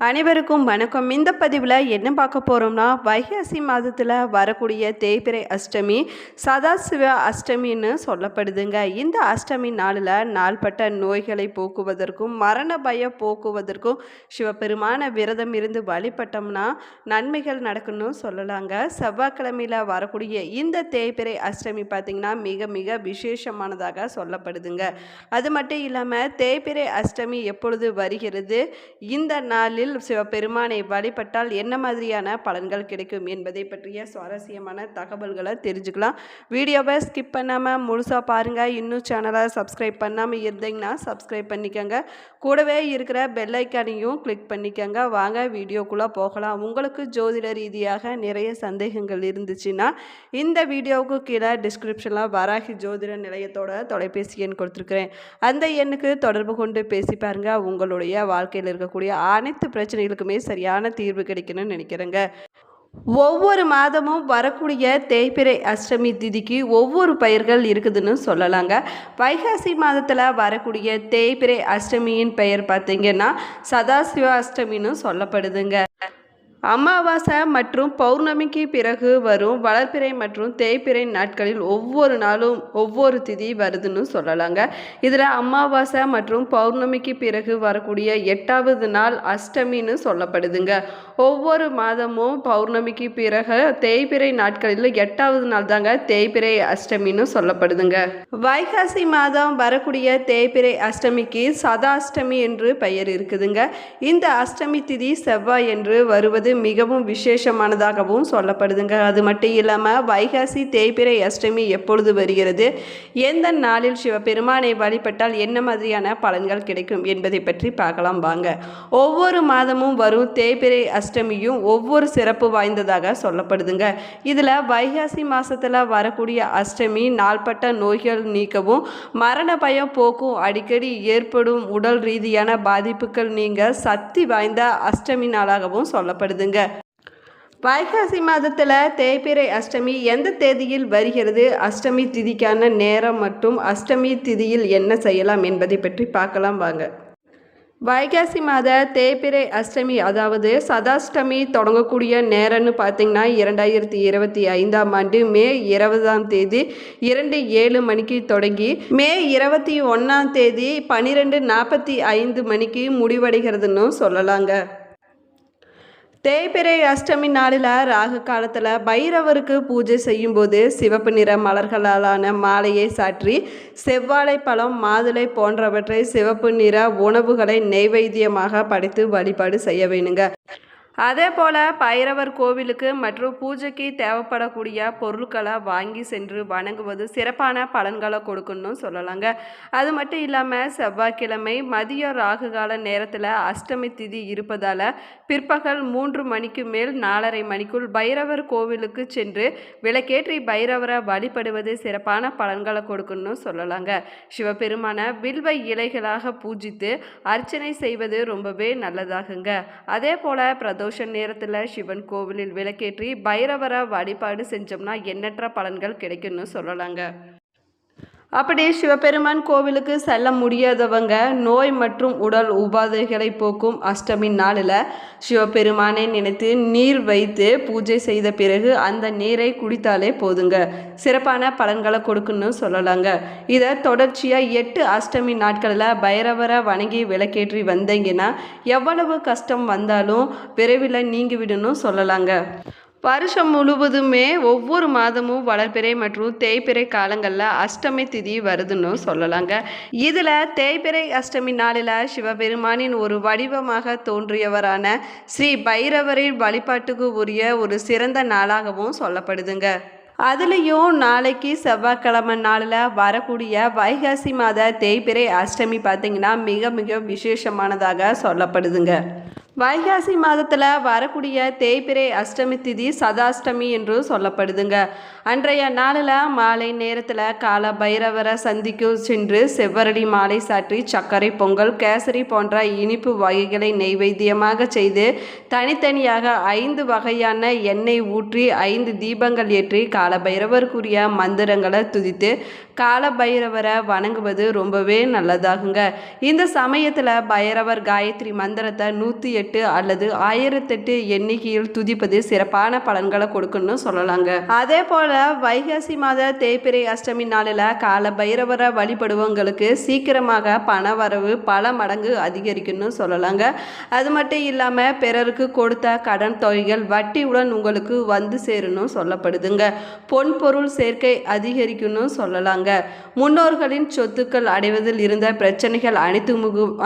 அனைவருக்கும் வணக்கம். இந்த பதிவில் என்ன பார்க்க போகிறோம்னா வைகாசி மாதத்தில் வரக்கூடிய தேய்பிரை அஷ்டமி சதாசிவ அஷ்டமின்னு சொல்லப்படுதுங்க. இந்த அஷ்டமி நாளில் நாள்பட்ட நோய்களை போக்குவதற்கும் மரண பயம் போக்குவதற்கும் சிவபெருமான விரதம் இருந்து வழிபட்டோம்னா நன்மைகள் நடக்குன்னு சொல்லலாங்க. செவ்வாய்க்கிழமையில் வரக்கூடிய இந்த தேய்பிரை அஷ்டமி பார்த்திங்கன்னா மிக மிக விசேஷமானதாக சொல்லப்படுதுங்க. அது மட்டும் இல்லாமல் தேய்பிறை அஷ்டமி எப்பொழுது வருகிறது? இந்த நாளில் சிவபெருமானை வழிபட்டால் என்ன மாதிரியான பலன்கள் கிடைக்கும் என்பதை பற்றிய சுவாரஸ்யமான தகவல்களை தெரிஞ்சுக்கலாம். வீடியோவை ஸ்கிப் பண்ணாமல் முழுசாக பாருங்கள் இன்னும் சேனலை சப்ஸ்கிரைப் பண்ணாமல் இருந்தீங்கன்னா சப்ஸ்கிரைப் பண்ணிக்கோங்க. கூடவே இருக்கிற பெல்லைக்கானையும் கிளிக் பண்ணிக்கோங்க. வாங்க வீடியோக்குள்ளே போகலாம். உங்களுக்கு ஜோதிட ரீதியாக நிறைய சந்தேகங்கள் இருந்துச்சுன்னா இந்த வீடியோவுக்கு கீழே டிஸ்கிரிப்ஷனில் வராகி ஜோதிட நிலையத்தோட தொலைபேசி எண் கொடுத்துருக்குறேன். அந்த எண்ணுக்கு தொடர்பு கொண்டு பேசி பாருங்கள் உங்களுடைய வாழ்க்கையில் இருக்கக்கூடிய அனைத்து பிரச்சனைகளுக்குமே சரியான தீர்வு கிடைக்கணும்னு நினைக்கிறேங்க. ஒவ்வொரு மாதமும் வரக்கூடிய தேய்பிறை அஷ்டமி திதிக்கு ஒவ்வொரு பயிர்கள் இருக்குதுன்னு சொல்லலாங்க. வைகாசி மாதத்தில் வரக்கூடிய தேய்பிறை அஷ்டமியின் பெயர் பார்த்தீங்கன்னா சதாசிவ அஷ்டமின்னு சொல்லப்படுதுங்க. அமாவாசை மற்றும் பௌர்ணமிக்கு பிறகு வரும் வளர்பிறை மற்றும் தேய்பிறை நாட்களில் ஒவ்வொரு நாளும் ஒவ்வொரு திதி வருதுன்னு சொல்லலாங்க. இதில் அமாவாசை மற்றும் பௌர்ணமிக்கு பிறகு வரக்கூடிய எட்டாவது நாள் அஷ்டமின்னு சொல்லப்படுதுங்க. ஒவ்வொரு மாதமும் பௌர்ணமிக்கு பிறகு தேய்பிறை நாட்களில் எட்டாவது நாள் தாங்க தேய்பிறை அஷ்டமின்னு சொல்லப்படுதுங்க. வைகாசி மாதம் வரக்கூடிய தேய்பிறை அஷ்டமிக்கு சதாஷ்டமி என்று பெயர் இருக்குதுங்க. இந்த அஷ்டமி திதி செவ்வாய் என்று வருவது மிகவும் விசேஷமானதாகவும் சொல்லப்படுதுங்க. அது மட்டும் இல்லாமல் வைகாசி தேய்பிரை அஷ்டமி எப்பொழுது வருகிறது? எந்த நாளில் சிவபெருமானை வழிபட்டால் என்ன மாதிரியான பலன்கள் கிடைக்கும் என்பதை பற்றி பார்க்கலாம் வாங்க. ஒவ்வொரு மாதமும் வரும் தேய்பிரை அஷ்டமியும் ஒவ்வொரு சிறப்பு வாய்ந்ததாக சொல்லப்படுதுங்க. இதில் வைகாசி மாதத்தில் வரக்கூடிய அஷ்டமி நாள்பட்ட நோய்கள் நீக்கவும் மரண பயம் போக்கும் அடிக்கடி ஏற்படும் உடல் ரீதியான பாதிப்புகள் நீங்க சக்தி வாய்ந்த அஷ்டமி நாளாகவும் சொல்லப்படுது. சொல்லப்படுதுங்க வைகாசி மாதத்தில் தேய்பிறை அஷ்டமி எந்த தேதியில் வருகிறது? அஷ்டமி திதிக்கான நேரம் மற்றும் அஷ்டமி திதியில் என்ன செய்யலாம் என்பதை பற்றி பார்க்கலாம் வாங்க. வைகாசி மாத தேய்பிறை அஷ்டமி அதாவது சதாஷ்டமி தொடங்கக்கூடிய நேரம்னு பார்த்திங்கன்னா இரண்டாயிரத்தி இருபத்தி ஐந்தாம் ஆண்டு மே இருபதாம் தேதி இரண்டு ஏழு மணிக்கு தொடங்கி மே இருபத்தி ஒன்றாம் தேதி பன்னிரெண்டு நாற்பத்தி ஐந்து மணிக்கு முடிவடைகிறதுன்னு சொல்லலாங்க. தேய்பிறை அஷ்டமி நாளில் ராகு காலத்தில் பைரவருக்கு பூஜை செய்யும்போது சிவப்பு நிற மலர்களாலான மாலையை சாற்றி செவ்வாழை பழம் மாதுளை போன்றவற்றை சிவப்பு நிற உணவுகளை நெய்வேத்தியமாக படைத்து வழிபாடு செய்ய வேணுங்க. அதே போல் பைரவர் கோவிலுக்கு மற்றும் பூஜைக்கு தேவைப்படக்கூடிய பொருட்களை வாங்கி சென்று வணங்குவது சிறப்பான பலன்களை கொடுக்கணும்னு சொல்லலாங்க. அது மட்டும் இல்லாமல் செவ்வாய்க்கிழமை மதிய ராகு கால நேரத்தில் அஷ்டமி திதி இருப்பதால் பிற்பகல் மூன்று மணிக்கு மேல் நாலரை மணிக்குள் பைரவர் கோவிலுக்கு சென்று விளக்கேற்றி பைரவரை வழிபடுவது சிறப்பான பலன்களை கொடுக்கணும்னு சொல்லலாங்க. சிவபெருமான வில்வ இலைகளாக பூஜித்து அர்ச்சனை செய்வது ரொம்பவே நல்லதாகுங்க. அதே போல் பிரதோஷ நேரத்தில் சிவன் கோவிலில் விளக்கேற்றி பைரவரை வழிபாடு செஞ்சோம்னா எண்ணற்ற பலன்கள் கிடைக்கும்னு சொல்லலாங்க. அப்படி சிவபெருமான் கோவிலுக்கு செல்ல முடியாதவங்க நோய் மற்றும் உடல் உபாதைகளை போக்கும் அஷ்டமி நாளில் சிவபெருமானை நினைத்து நீர் வைத்து பூஜை செய்த பிறகு அந்த நீரை குடித்தாலே போதுங்க. சிறப்பான பலன்களை கொடுக்குன்னு சொல்லலாங்க. இதை தொடர்ச்சியாக எட்டு அஷ்டமி நாட்களில் பைரவரை வணங்கி விளக்கேற்றி வந்தீங்கன்னா எவ்வளவு கஷ்டம் வந்தாலும் விரைவில் நீங்கிவிடணும் சொல்லலாங்க. வருஷம் முழுவதுமே ஒவ்வொரு மாதமும் வளர்பிறை மற்றும் தேய்பிறை காலங்களில் அஷ்டமி திதி வருதுன்னு சொல்லலாங்க. இதில் தேய்பிறை அஷ்டமி நாளில் சிவபெருமானின் ஒரு வடிவமாக தோன்றியவரான ஸ்ரீ பைரவரின் வழிபாட்டுக்கு உரிய ஒரு சிறந்த நாளாகவும் சொல்லப்படுதுங்க. அதுலேயும் நாளைக்கு செவ்வாய்க்கிழமை நாளில் வரக்கூடிய வைகாசி மாத தேய்பிறை அஷ்டமி பார்த்திங்கன்னா மிக மிக விசேஷமானதாக சொல்லப்படுதுங்க. வைகாசி மாதத்தில் வரக்கூடிய தேய்பிரை அஷ்டமி திதி சதாஷ்டமி என்று சொல்லப்படுதுங்க. அன்றைய நாளில் மாலை நேரத்தில் கால பைரவரை சந்திக்கு சென்று செவ்வரடி மாலை சாற்றி சர்க்கரை பொங்கல் கேசரி போன்ற இனிப்பு வகைகளை நெய்வேத்தியமாக செய்து தனித்தனியாக ஐந்து வகையான எண்ணெய் ஊற்றி ஐந்து தீபங்கள் ஏற்றி கால பைரவருக்குரிய மந்திரங்களை துதித்து கால பைரவரை வணங்குவது ரொம்பவே நல்லதாகுங்க. இந்த சமயத்தில் பைரவர் காயத்ரி மந்திரத்தை நூற்றி எட்டு அல்லது ஆயிரத்தெட்டு எண்ணிக்கையில் துதிப்பது சிறப்பான பலன்களை கொடுக்குன்னு சொல்லலாங்க. அதே போல வைகாசி மாத தேய்பிரை அஷ்டமி நாளில் கால பைரவரை வழிபடுவவங்களுக்கு சீக்கிரமாக பண வரவு பல மடங்கு அதிகரிக்குன்னு சொல்லலாங்க. அது மட்டும் இல்லாமல் பிறருக்கு கொடுத்த கடன் தொகைகள் வட்டியுடன் உங்களுக்கு வந்து சேரணும் சொல்லப்படுதுங்க. பொன் பொருள் சேர்க்கை அதிகரிக்குன்னு சொல்லலாங்க. முன்னோர்களின் சொத்துக்கள் அடைவதில் இருந்த பிரச்சனைகள் அனைத்து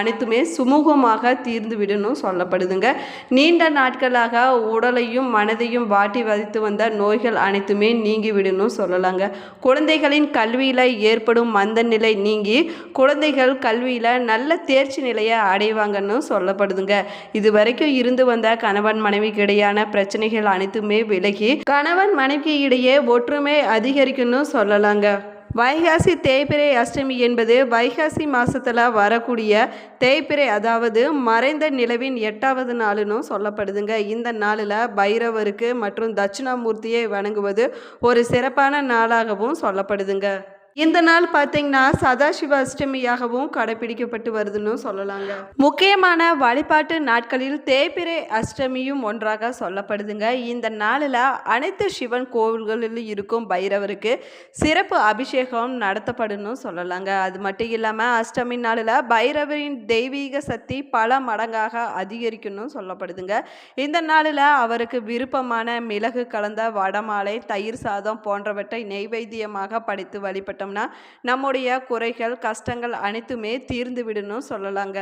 அனைத்துமே சுமூகமாக தீர்ந்து விடணும் சொல்லப்படுதுங்க. நீண்ட நாட்களாக உடலையும் மனதையும் வாட்டி வதைத்து வந்த நோய்கள் அனைத்துமே நீங்கிவிடணும் சொல்லலாங்க. குழந்தைகளின் கல்வியில் ஏற்படும் மந்த நிலை நீங்கி குழந்தைகள் கல்வியில் நல்ல தேர்ச்சி நிலையை அடைவாங்கன்னு சொல்லப்படுதுங்க. இது வரைக்கும் இருந்து வந்த கணவன் மனைவிக்கு இடையான பிரச்சனைகள் அனைத்துமே விலகி கணவன் மனைவிக்கு இடையே ஒற்றுமை அதிகரிக்குன்னு சொல்லலாங்க. வைகாசி தேய்பிரை அஷ்டமி என்பது வைகாசி மாதத்தில் வரக்கூடிய தேய்பிரை அதாவது மறைந்த நிலவின் எட்டாவது நாளுன்னு சொல்லப்படுதுங்க. இந்த நாளில் பைரவருக்கு மற்றும் தட்சிணாமூர்த்தியை வணங்குவது ஒரு சிறப்பான நாளாகவும் சொல்லப்படுதுங்க. இந்த நாள் பார்த்தீங்கன்னா சதாசிவ அஷ்டமியாகவும் கடைபிடிக்கப்பட்டு வருதுன்னு சொல்லலாங்க. முக்கியமான வழிபாட்டு நாட்களில் தேய்பிரை அஷ்டமியும் ஒன்றாக சொல்லப்படுதுங்க. இந்த நாளில் அனைத்து சிவன் கோவில்களில் இருக்கும் பைரவருக்கு சிறப்பு அபிஷேகம் நடத்தப்படுன்னு சொல்லலாங்க. அது மட்டும் இல்லாமல் அஷ்டமி நாளில் பைரவரின் தெய்வீக சக்தி பல மடங்காக அதிகரிக்கணும் சொல்லப்படுதுங்க. இந்த நாளில் அவருக்கு விருப்பமான மிளகு கலந்த வடமாலை தயிர் சாதம் போன்றவற்றை நெய்வேத்தியமாக படைத்து வழிபட்டோம்னா நம்முடைய குறைகள் கஷ்டங்கள் அனைத்துமே தீர்ந்து விடணும் சொல்லலாங்க.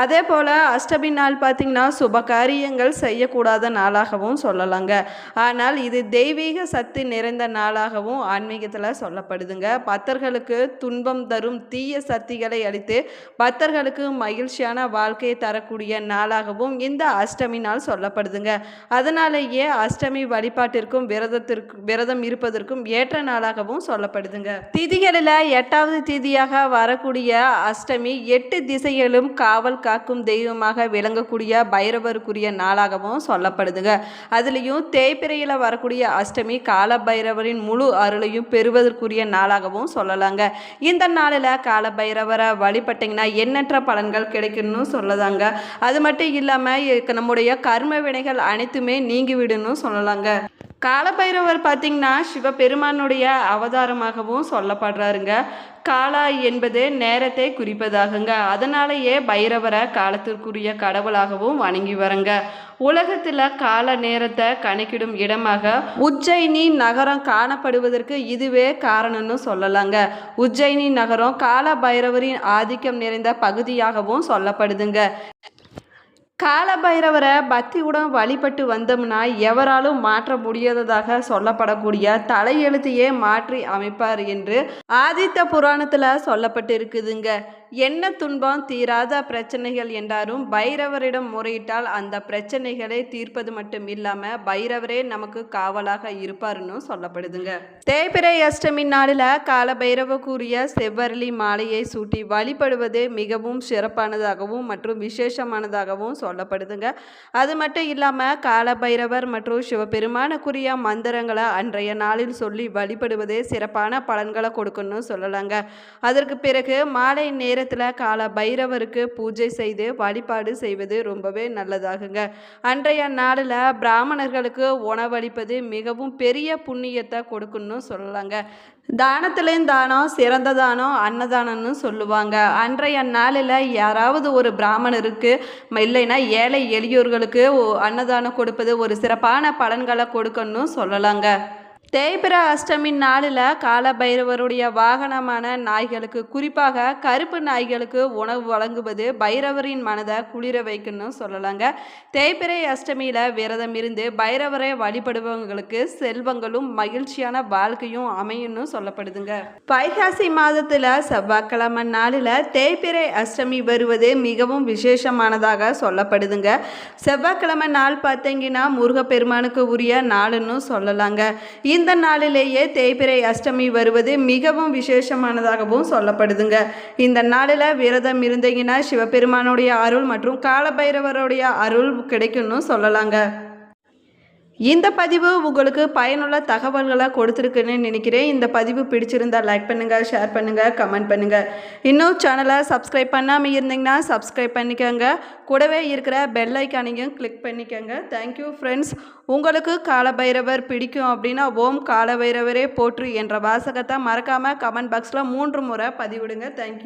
அதே போல் அஷ்டமி நாள் பார்த்திங்கன்னா சுப காரியங்கள் செய்யக்கூடாத நாளாகவும் சொல்லலாங்க. ஆனால் இது தெய்வீக சக்தி நிறைந்த நாளாகவும் ஆன்மீகத்தில் சொல்லப்படுதுங்க. பக்தர்களுக்கு துன்பம் தரும் தீய சக்திகளை அளித்து பக்தர்களுக்கு மகிழ்ச்சியான வாழ்க்கையை தரக்கூடிய நாளாகவும் இந்த அஷ்டமி நாள் சொல்லப்படுதுங்க. அதனாலேயே அஷ்டமி வழிபாட்டிற்கும் விரதத்திற்கு விரதம் இருப்பதற்கும் ஏற்ற நாளாகவும் சொல்லப்படுதுங்க. திதிகளில் எட்டாவது திதியாக வரக்கூடிய அஷ்டமி எட்டு திசைகளும் காவல் காக்கும் தெய்வமாக விளங்கக்கூடிய பைரவருக்குரிய நாளாகவும் சொல்லப்படுதுங்க. அதுலேயும் தேய்பிரையில் வரக்கூடிய அஷ்டமி கால பைரவரின் முழு அருளையும் பெறுவதற்குரிய நாளாகவும் சொல்லலாங்க. இந்த நாளில் கால பைரவரை வழிபட்டிங்கன்னா எண்ணற்ற பலன்கள் கிடைக்கணும்னு சொல்லதாங்க அது மட்டும் இல்லாமல் நம்முடைய கர்ம வினைகள் அனைத்துமே நீங்கிவிடுன்னு சொல்லலாங்க. காலபைரவர் பார்த்திங்கன்னா சிவபெருமானுடைய அவதாரமாகவும் சொல்லப்படுறாருங்க. காலா என்பது நேரத்தை குறிப்பதாகுங்க. அதனாலேயே பைரவரை காலத்திற்குரிய கடவுளாகவும் வணங்கி வரங்க உலகத்தில் கால நேரத்தை கணக்கிடும் இடமாக உஜ்ஜயினி நகரம் காணப்படுவதற்கு இதுவே காரணம்னு சொல்லலாங்க. உஜ்ஜயினி நகரம் கால பைரவரின் ஆதிக்கம் நிறைந்த பகுதியாகவும் சொல்லப்படுதுங்க. காலபைரவரை பக்தியுடன் வழிபட்டு வந்தோம்னா எவராலும் மாற்ற முடியாததாக சொல்லப்படக்கூடிய தலையெழுத்தையே மாற்றி அமைப்பார் என்று ஆதித்த புராணத்தில் சொல்லப்பட்டு இருக்குதுங்க என்ன துன்பம் தீராத பிரச்சனைகள் என்றாலும் பைரவரிடம் முறையிட்டால் அந்த பிரச்சனைகளை தீர்ப்பது மட்டும் இல்லாமல் பைரவரே நமக்கு காவலாக இருப்பார்னு சொல்லப்படுதுங்க. தேய்பிரை அஷ்டமி நாளில் கால பைரவ கூறிய செவ்வரளி மாலையை சூட்டி வழிபடுவது மிகவும் சிறப்பானதாகவும் மற்றும் விசேஷமானதாகவும் சொல்லப்படுதுங்க. அது மட்டும் இல்லாமல் கால பைரவர் மற்றும் சிவபெருமானுக்குரிய மந்திரங்களை அன்றைய நாளில் சொல்லி வழிபடுவதே சிறப்பான பலன்களை கொடுக்கணும்னு சொல்லலாங்க. அதற்கு பிறகு மாலை நேர நேரத்தில் கால பைரவருக்கு பூஜை செய்து வழிபாடு செய்வது ரொம்பவே நல்லதாகுங்க. அன்றைய நாளில் பிராமணர்களுக்கு உணவளிப்பது மிகவும் பெரிய புண்ணியத்தை கொடுக்குன்னு சொல்லலாங்க. தானத்துலேயும் தானம் சிறந்த தானம் அன்னதானம்னு சொல்லுவாங்க. அன்றைய நாளில் யாராவது ஒரு பிராமணருக்கு இல்லைன்னா ஏழை எளியோர்களுக்கு அன்னதானம் கொடுப்பது ஒரு சிறப்பான பலன்களை கொடுக்கணும்னு சொல்லலாங்க. தேய்பிர அஷ்டமி நாளில் கால பைரவருடைய வாகனமான நாய்களுக்கு குறிப்பாக கருப்பு நாய்களுக்கு உணவு வழங்குவது பைரவரின் மனதை குளிர வைக்கணும்னு சொல்லலாங்க. தேய்பிரை அஷ்டமியில் விரதம் இருந்து பைரவரை வழிபடுபவங்களுக்கு செல்வங்களும் மகிழ்ச்சியான வாழ்க்கையும் அமையும்னு சொல்லப்படுதுங்க. பைகாசி மாதத்தில் செவ்வாய்க்கிழமை நாளில் தேய்பிரை அஷ்டமி வருவது மிகவும் விசேஷமானதாக சொல்லப்படுதுங்க. செவ்வாய்க்கிழமை நாள் பார்த்தீங்கன்னா முருகப்பெருமானுக்கு உரிய நாளுன்னு சொல்லலாங்க. இந்த நாளிலேயே தேய்பிரை அஷ்டமி வருவது மிகவும் விசேஷமானதாகவும் சொல்லப்படுதுங்க. இந்த நாளில் விரதம் இருந்தீங்கன்னா சிவபெருமானுடைய அருள் மற்றும் காலபைரவருடைய அருள் கிடைக்கும்னு சொல்லலாங்க. இந்த பதிவு உங்களுக்கு பயனுள்ள தகவல்களை கொடுத்துருக்குன்னு நினைக்கிறேன். இந்த பதிவு பிடிச்சிருந்தா லைக் பண்ணுங்கள் ஷேர் பண்ணுங்கள் கமெண்ட் பண்ணுங்கள் இன்னும் சேனலை சப்ஸ்கிரைப் பண்ணாமல் இருந்தீங்கன்னா சப்ஸ்கிரைப் பண்ணிக்கோங்க. கூடவே இருக்கிற பெல் ஐக்கானையும் கிளிக் பண்ணிக்கோங்க. தேங்க்யூ ஃப்ரெண்ட்ஸ் உங்களுக்கு காலபைரவர் பிடிக்கும் அப்படின்னா ஓம் காலபைரவரே போற்று என்ற வாசகத்தை மறக்காமல் கமெண்ட் பாக்ஸில் மூன்று முறை பதிவிடுங்க. தேங்க்யூ